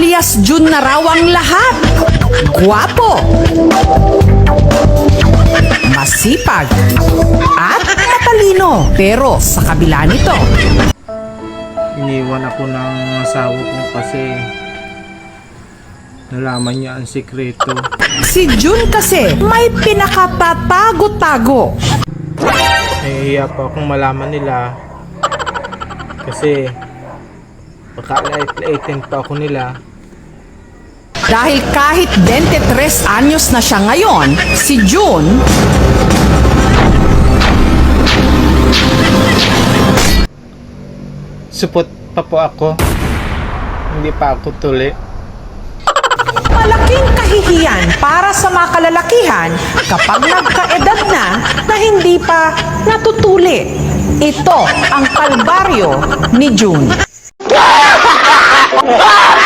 alias Jun na raw ang lahat. Guwapo. Masipag. At matalino. Pero sa kabila nito, Iniwan ako ng asawa ko kasi nalaman niya ang sikreto. si Jun kasi may pinakatatago-tago. Nahihiya pa akong malaman nila kasi pagkalait-laitin pa ako nila. Dahil kahit 23 anyos na siya ngayon, si Jun Supot pa po ako. Hindi pa ako tuli. malaking kahihiyan para sa mga kalalakihan kapag nagkaedad na na hindi pa natutuli. Ito ang kalbaryo ni June.